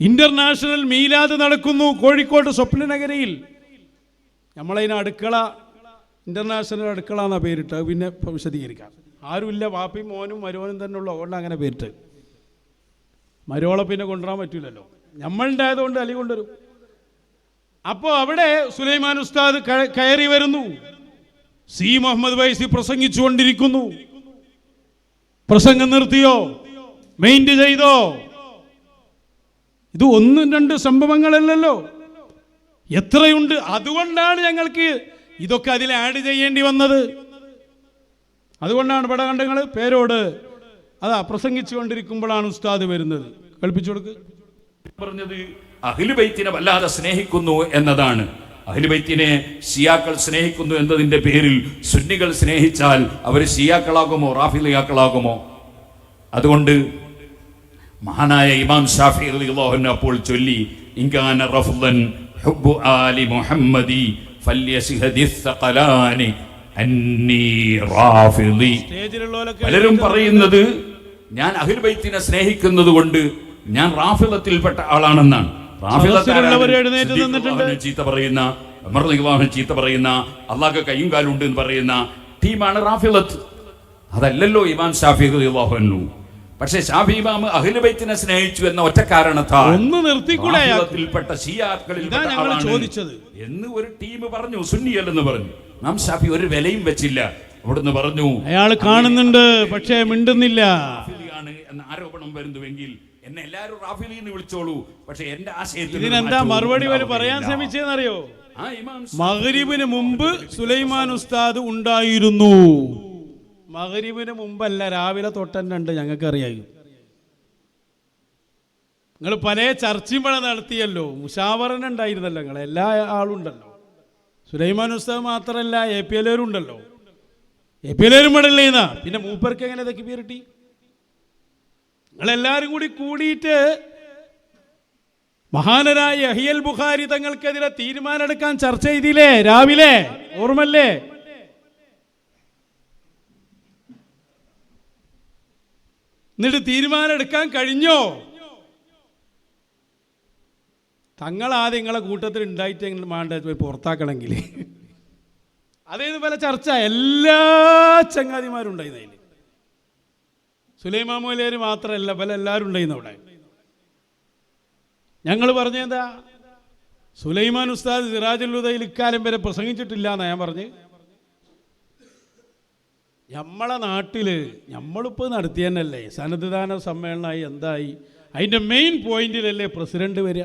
ഇന്റർനാഷണൽ മീലാദ് നടക്കുന്നു കോഴിക്കോട് സ്വപ്നനഗരയിൽ നമ്മളതിന് അടുക്കള ഇന്റർനാഷണൽ അടുക്കള എന്നാ പേരിട്ട് പിന്നെ വിശദീകരിക്കാം. ആരുമില്ല വാപ്പിയും മോനും മരോനും തന്നെ ഉള്ളു അതുകൊണ്ട് അങ്ങനെ പേരിട്ട്. മരോളെ പിന്നെ കൊണ്ടുവരാൻ പറ്റില്ലല്ലോ ആയതുകൊണ്ട് അലി കൊണ്ടുവരും. അപ്പോൾ അവിടെ സുലൈമാൻ ഉസ്താദ് കയറി വരുന്നു. സി മുഹമ്മദ് വൈസി പ്രസംഗിച്ചുകൊണ്ടിരിക്കുന്നു. പ്രസംഗം നിർത്തിയോ? മെയിന്റ് ചെയ്തോ? ഇത് ഒന്നും രണ്ട് സംഭവങ്ങളല്ലല്ലോ. എത്രയുണ്ട്? അതുകൊണ്ടാണ് ഞങ്ങൾക്ക് ഇതൊക്കെ അതിൽ ആഡ് ചെയ്യേണ്ടി വന്നത്. അതുകൊണ്ടാണ് ഇവിടെ കണ്ടങ്ങൾ പേരോട് അതാ പ്രസംഗിച്ചുകൊണ്ടിരിക്കുമ്പോഴാണ് ഉസ്താദ് വരുന്നത്. കൽപ്പിച്ചു കൊടുക്ക്. പറഞ്ഞത് അഖിൽ ബൈത്തിനെ വല്ലാതെ സ്നേഹിക്കുന്നു എന്നതാണ്. അഹ്ലുബൈത്തിനെ ഷിയാക്കൾ സ്നേഹിക്കുന്നു എന്നതിന്റെ പേരിൽ സുന്നികൾ സ്നേഹിച്ചാൽ അവർ ഷിയാക്കളാകുമോ റാഫിലിയാക്കളാകുമോ? അതുകൊണ്ട് മഹാനായ ഇമാം ഷാഫി അലിഹുൻ അപ്പോൾ ചൊല്ലി റഫ്ലൻ ആലി മുഹമ്മദി പലരും പറയുന്നത് ഞാൻ അഹിൽബൈത്തിനെ സ്നേഹിക്കുന്നത് കൊണ്ട് ഞാൻ റാഫിലത്തിൽപ്പെട്ട ആളാണെന്നാണ്. എഴുന്നേറ്റ് നിന്നിട്ടുണ്ട്. ചീത്ത പറയുന്ന അൻഹു ചീത്ത പറയുന്ന അള്ളാഹ് കയ്യും കാലും ഉണ്ട് എന്ന് പറയുന്ന ടീമാണ് റാഫിലത്ത് അതല്ലല്ലോ ഇമാം ഷാഫി അൻഹു പക്ഷേ ഷാഫി ഇമാം അഹിൽ ബൈത്തിനെ സ്നേഹിച്ചു എന്ന ഒറ്റ കാരണത്താൽ ഒന്ന് നിർത്തിക്കൂടെ അയാൾക്ക്? റാഫിലത്തിൽപ്പെട്ട ഷിയാക്കളിൽ ചോദിച്ചത്. എന്ന് ഒരു ടീം പറഞ്ഞു സുന്നിയല്ലെന്ന് പറഞ്ഞു നാം ഷാഫി ഒരു വിലയും വെച്ചില്ല അവിടുന്ന് പറഞ്ഞു അയാൾ കാണുന്നുണ്ട് പക്ഷേ മിണ്ടുന്നില്ല ആരോപണം വരുന്നുവെങ്കിൽ എന്നെ എല്ലാവരും റാഫിലി എന്ന് വിളിച്ചോളൂ. പക്ഷെ എന്റെ ആശയത്തിൽ ഇതിനെന്താ മറുപടി വരെ. പറയാൻ ശ്രമിച്ചെന്നറിയോ? മഗ്രിബിന് മുമ്പ് സുലൈമാൻ ഉസ്താദ് ഉണ്ടായിരുന്നു. മഗ്രിബിന് മുമ്പല്ല രാവിലെ തൊട്ടന്നുണ്ട് ഞങ്ങൾക്ക് അറിയാം നിങ്ങൾ പല ചർച്ചയും പഴ നടത്തിയല്ലോ. മുഷാവറന ഉണ്ടായിരുന്നല്ലോ നിങ്ങൾ എല്ലാ ആളും ഉണ്ടല്ലോ. സുലൈമാൻ ഉസ്താദ് മാത്രമല്ല എ പി എല്ലേരും ഉണ്ടല്ലോ. എ പി എല്ലേരും ഇവിടെ പിന്നെ മൂപ്പർക്ക് എങ്ങനെ ഇതൊക്കെ പേരിട്ടി? നിങ്ങളെല്ലാവരും കൂടി കൂടിയിട്ട് മഹാനരായ അഹിയൽ ബുഖാരി തങ്ങൾക്കെതിരെ തീരുമാനമെടുക്കാൻ ചർച്ച ചെയ്തില്ലേ? രാവിലെ? ഓർമ്മല്ലേ എന്നിട്ട് തീരുമാനമെടുക്കാൻ കഴിഞ്ഞോ? തങ്ങൾ ആദ്യം നിങ്ങളെ കൂട്ടത്തിൽ ഉണ്ടായിട്ട് മാണ്ട പോയി പുറത്താക്കണമെങ്കിൽ? അതേതുപോലെ ചർച്ച എല്ലാ ചങ്ങാതിമാരും ഉണ്ടായിരുന്നു സുലൈമാ മാത്രമല്ല പല എല്ലാവരും ഉണ്ടായിരുന്നു അവിടെ. ഞങ്ങൾ പറഞ്ഞെന്താ സുലൈമാൻ ഉസ്താദ് സിറാജുൽ ഉദയിൽ ഇക്കാലം വരെ പ്രസംഗിച്ചിട്ടില്ല എന്നാ ഞാൻ പറഞ്ഞ്. നമ്മളെ നാട്ടിൽ നമ്മളിപ്പോൾ നടത്തിയ തന്നെയല്ലേ സന്നദ്ധദാന സമ്മേളനമായി എന്തായി? അതിന്റെ മെയിൻ പോയിന്റിലല്ലേ പ്രസിഡന്റ് വരിക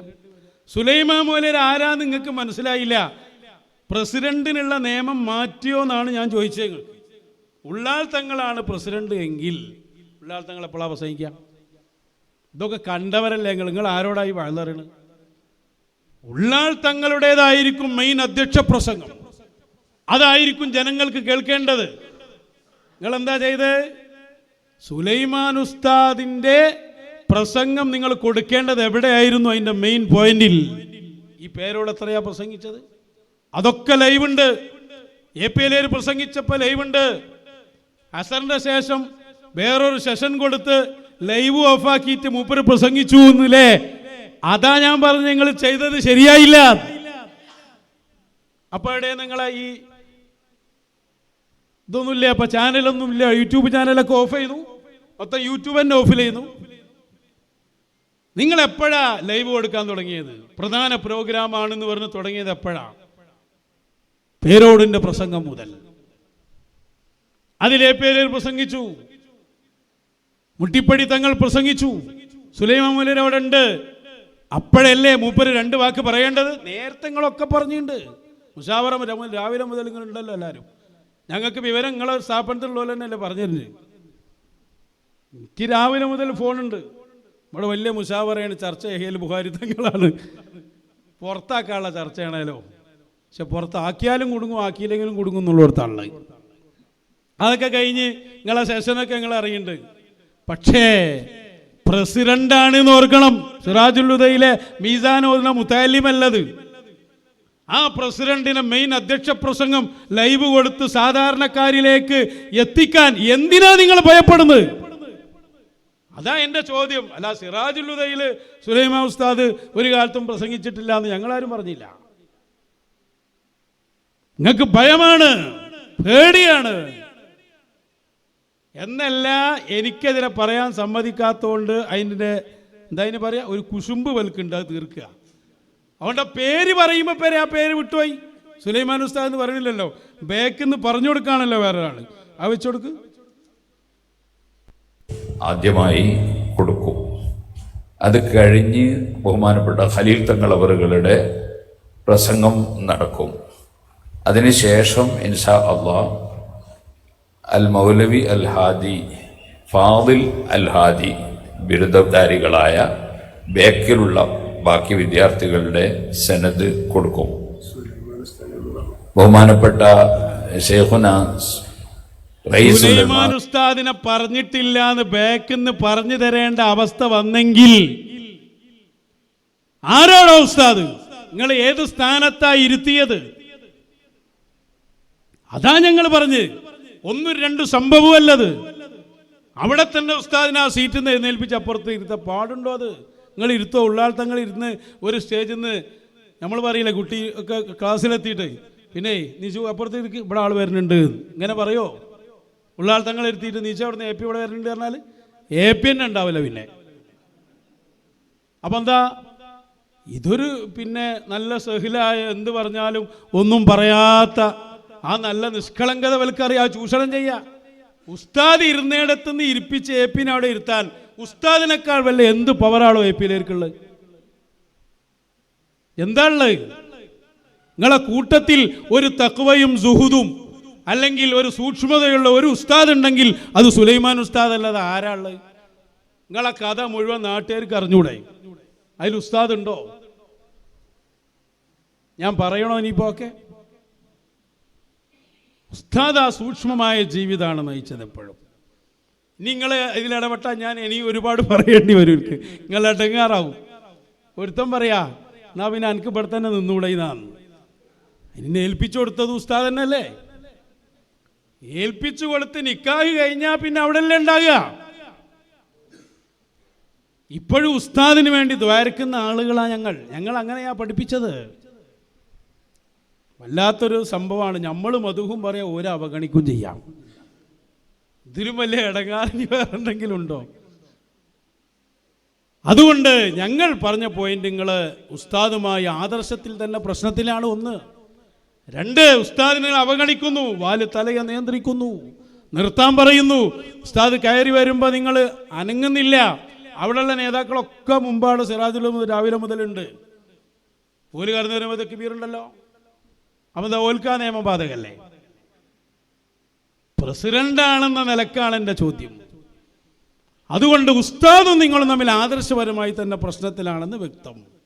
സുലൈമാ മോലേർ ആരാ നിങ്ങൾക്ക് മനസ്സിലായില്ല? പ്രസിഡന്റിനുള്ള നിയമം മാറ്റിയോ എന്നാണ് ഞാൻ ചോദിച്ചത് ഉള്ളാൽ തങ്ങളാണ് പ്രസിഡന്റ് എങ്കിൽ ഉള്ളാൾ തങ്ങൾ എപ്പോഴാണ് പ്രസംഗിക്കുക ഇതൊക്കെ കണ്ടവരല്ലേ നിങ്ങൾ? നിങ്ങൾ ആരോടായി വാഴ്ന്നറിയണത് ഉള്ളാൾ തങ്ങളുടേതായിരിക്കും മെയിൻ അധ്യക്ഷ പ്രസംഗം. അതായിരിക്കും ജനങ്ങൾക്ക് കേൾക്കേണ്ടത്. നിങ്ങൾ എന്താ ചെയ്ത്? സുലൈമാൻ ഉസ്താദിന്റെ പ്രസംഗം നിങ്ങൾ കൊടുക്കേണ്ടത് എവിടെയായിരുന്നു അതിന്റെ മെയിൻ പോയിന്റിൽ ഈ പേരോട് എത്രയാ പ്രസംഗിച്ചത്? അതൊക്കെ ലൈവുണ്ട്. എ പി എൽ പ്രസംഗിച്ചപ്പോൾ ലൈവുണ്ട്. അസറിന്റെ ശേഷം വേറൊരു സെഷൻ കൊടുത്ത് ലൈവ് ഓഫാക്കിയിട്ട് മൂപ്പര് പ്രസംഗിച്ചു എന്നില്ലേ അതാ ഞാൻ പറഞ്ഞു നിങ്ങൾ ചെയ്തത് ശരിയായില്ല. അപ്പോൾ നിങ്ങളെ ഈ ഇതൊന്നുമില്ല? അപ്പൊ ചാനലൊന്നുമില്ല യൂട്യൂബ് ചാനലൊക്കെ ഓഫ് ചെയ്തു മൊത്തം യൂട്യൂബ് തന്നെ ഓഫ് ചെയ്യുന്നു. നിങ്ങൾ എപ്പോഴാ ലൈവ് കൊടുക്കാൻ തുടങ്ങിയത്? പ്രധാന പ്രോഗ്രാം ആണെന്ന് പറഞ്ഞ് തുടങ്ങിയത് എപ്പോഴാ? പേരോടിന്റെ പ്രസംഗം മുതൽ. അതിലേ പേരിൽ പ്രസംഗിച്ചു. മുട്ടിപ്പടി തങ്ങൾ പ്രസംഗിച്ചു. സുലൈമാൻ അവിടെ ഉണ്ട് അപ്പോഴല്ലേ മൂപ്പര് രണ്ട് വാക്ക് പറയേണ്ടത്? നേരത്തെങ്ങളൊക്കെ പറഞ്ഞിട്ടുണ്ട്. മുഷാവറ രാവിലെ മുതൽ നിങ്ങളുണ്ടല്ലോ എല്ലാവരും ഞങ്ങൾക്ക് വിവരം നിങ്ങളെ സ്ഥാപനത്തിലുള്ള തന്നെയല്ലേ പറഞ്ഞിരുന്നത്. എനിക്ക് രാവിലെ മുതൽ ഫോണുണ്ട്. ഇവിടെ വലിയ മുഷാവറയാണ് ചർച്ച ഏഹിയൽ ബുഹാരി തങ്ങളാണ്. പുറത്താക്കാനുള്ള ചർച്ചയാണേലോ. പക്ഷെ പുറത്താക്കിയാലും കുടുങ്ങും ആക്കിയില്ലെങ്കിലും കുടുങ്ങും എന്നുള്ളിടത്താണുള്ളത് അതൊക്കെ കഴിഞ്ഞ് നിങ്ങളെ സെഷനൊക്കെ നിങ്ങൾ അറിയുന്നുണ്ട് പക്ഷേ പ്രസിഡന്റാണ് എന്ന് ഓർക്കണം. സിറാജുല്ലുദയിലെ മീസാൻ ഓതുന്ന മുത്താലിമല്ലത്. ആ പ്രസിഡന്റിനെ മെയിൻ അധ്യക്ഷ പ്രസംഗം ലൈവ് കൊടുത്ത് സാധാരണക്കാരിലേക്ക് എത്തിക്കാൻ എന്തിനാ നിങ്ങൾ ഭയപ്പെടുന്നത്? അതാ എന്റെ ചോദ്യം. അല്ല സിറാജുല്ലുദയിൽ സുലൈമാ ഉസ്താദ് ഒരു കാലത്തും പ്രസംഗിച്ചിട്ടില്ല എന്ന് ഞങ്ങളാരും പറഞ്ഞില്ല. നിങ്ങൾക്ക് ഭയമാണ് പേടിയാണ്. എന്നല്ല എനിക്കതിനെ പറയാൻ സമ്മതിക്കാത്തതുകൊണ്ട് അതിന്റെ എന്താ അതിന് പറയാ? ഒരു കുശുമ്പ് വൽക്കുണ്ട് അത് തീർക്കുക. അവന്റെ പേര് പറയുമ്പോൾ പേര് ആ പേര് വിട്ടുപോയി. സുലൈമാൻ ഉസ്താദ് എന്ന് പറയണില്ലല്ലോ ബേക്കെന്ന് പറഞ്ഞു കൊടുക്കാണല്ലോ വേറെ ഒരാൾ ആ വെച്ചുകൊടുക്ക് ആദ്യമായി കൊടുക്കും. അത് കഴിഞ്ഞ് ബഹുമാനപ്പെട്ട ഖലീൽ തങ്ങൾ അവറുകളുടെ പ്രസംഗം നടക്കും. അതിനുശേഷം ഇൻഷാ അള്ളാ അൽ മൗലവി അൽ ഹാദി ഫാദിൽ അൽ ഹാദി ബിരുദധാരികളായ ബേക്കിലുള്ള ബാക്കി വിദ്യാർത്ഥികളുടെ സനദ് കൊടുക്കും. ബഹുമാനപ്പെട്ട ഷെയ്ഖുന ഉസ്താദിനെ പറഞ്ഞിട്ടില്ല എന്ന് ബേക്കെന്ന് പറഞ്ഞു തരേണ്ട അവസ്ഥ വന്നെങ്കിൽ ആരാണോ ഉസ്താദ്? നിങ്ങൾ ഏത് സ്ഥാനത്താ ഇരുത്തിയത്? അതാ ഞങ്ങൾ പറഞ്ഞ്. ഒന്നും രണ്ട് സംഭവമല്ലത്. അവിടെ തന്നെ ഉസ്താദിനെ ആ സീറ്റിൽ നിന്ന് എഴുന്നേൽപ്പിച്ച് അപ്പുറത്ത് ഇരുത്ത പാടുണ്ടോ അത്? നിങ്ങൾ ഇരുത്തോ? ഉള്ളാൾ തങ്ങൾ ഇരുന്ന് ഒരു സ്റ്റേജിൽ നിന്ന് നമ്മൾ പറയില്ലേ കുട്ടി ഒക്കെ ക്ലാസ്സിലെത്തിയിട്ട്. പിന്നെ നീച്ചു അപ്പുറത്ത് ഇരിക്കും ഇവിടെ ആൾ വരുന്നുണ്ട്. ഇങ്ങനെ പറയോ? ഉള്ളാൾ തങ്ങൾ ഇരുത്തിയിട്ട് നീച്ച അവിടെ നിന്ന് എ പി ഇവിടെ വരുന്നുണ്ട് പറഞ്ഞാൽ എ പി തന്നെ ഉണ്ടാവില്ല പിന്നെ. അപ്പം എന്താ? ഇതൊരു പിന്നെ നല്ല സഹിലായ എന്ത് പറഞ്ഞാലും ഒന്നും പറയാത്ത ആ നല്ല നിഷ്കളങ്കത വൽക്കറിയാ ചൂഷണം ചെയ്യാ. ഉസ്താദ് ഇരുന്നിടത്തുനിന്ന് ഇരിപ്പിച്ച് എ പിന്നെ അവിടെ ഇരുത്താൻ ഉസ്താദിനേക്കാൾ വല്ല എന്ത് പവറാണോ എ പിയിലേക്കുള്ളത്? എന്താണുള്ളത്? നിങ്ങളെ കൂട്ടത്തിൽ ഒരു തക്വയും സുഹുദും അല്ലെങ്കിൽ ഒരു സൂക്ഷ്മതയുള്ള ഒരു ഉസ്താദ് ഉണ്ടെങ്കിൽ അത് സുലൈമാൻ ഉസ്താദ് അല്ലാതെ ആരാൾ നിങ്ങളെ കഥ മുഴുവൻ നാട്ടുകാർക്ക് അറിഞ്ഞൂടെ? അതിൽ ഉസ്താദ് ഉണ്ടോ ഞാൻ പറയണോ ഇനിയിപ്പോ ഒക്കെ? ഉസ്താദ് ആ സൂക്ഷ്മമായ ജീവിതമാണ് നയിച്ചത് എപ്പോഴും. നിങ്ങൾ ഇതിലിടപെട്ടാൽ ഞാൻ ഇനി ഒരുപാട് പറയേണ്ടി വരും നിങ്ങൾ അടങ്ങാറാവും ഒരുത്തം പറയാ എന്നാ പിന്നെ എനിക്ക് ഇവിടെ തന്നെ നിന്നൂടെ ഇതാന്ന് എന്നെ ഏൽപ്പിച്ചു കൊടുത്തത് ഉസ്താദ് തന്നെയല്ലേ ഏൽപ്പിച്ചു കൊടുത്ത് നിക്കാഹ് കഴിഞ്ഞാൽ പിന്നെ അവിടെ അല്ലേ ഉണ്ടാകുക. ഇപ്പോഴും ഉസ്താദിന് വേണ്ടി ദ്വാരക്കുന്ന ആളുകളാണ് ഞങ്ങൾ. ഞങ്ങൾ അങ്ങനെയാ പഠിപ്പിച്ചത്. വല്ലാത്തൊരു സംഭവമാണ്. നമ്മൾ മധുഹും പറയാം ഓരോ അവഗണിക്കും ചെയ്യാം. ഇതിലും വലിയ ഇടകാരണി വേറെന്തെങ്കിലും ഉണ്ടോ? അതുകൊണ്ട് ഞങ്ങൾ പറഞ്ഞ പോയിന്റുകൾ ഉസ്താദുമായി ആദർശത്തിൽ തന്നെ പ്രശ്നത്തിലാണ് ഒന്ന്. രണ്ട് ഉസ്താദിനെ അവഗണിക്കുന്നു വാൽ തലയെ നിയന്ത്രിക്കുന്നു നിർത്താൻ പറയുന്നു. ഉസ്താദ് കയറി വരുമ്പോൾ നിങ്ങൾ അനങ്ങുന്നില്ല. അവിടെയുള്ള നേതാക്കളൊക്കെ മുമ്പാണ് സിറാജുൽ രാവിലെ മുതലുണ്ട്. ഓൽ കടന്നു വരുമ്പോൾ കബീറുണ്ടല്ലോ അപ്പം ഓൽക്കാ നിയമം ബാധകല്ലേ പ്രസിഡന്റാണെന്ന നിലക്കാണ് എന്റെ ചോദ്യം. അതുകൊണ്ട് ഉസ്താദും നിങ്ങളും തമ്മിൽ ആദർശപരമായി തന്നെ പ്രശ്നത്തിലാണെന്ന് വ്യക്തം.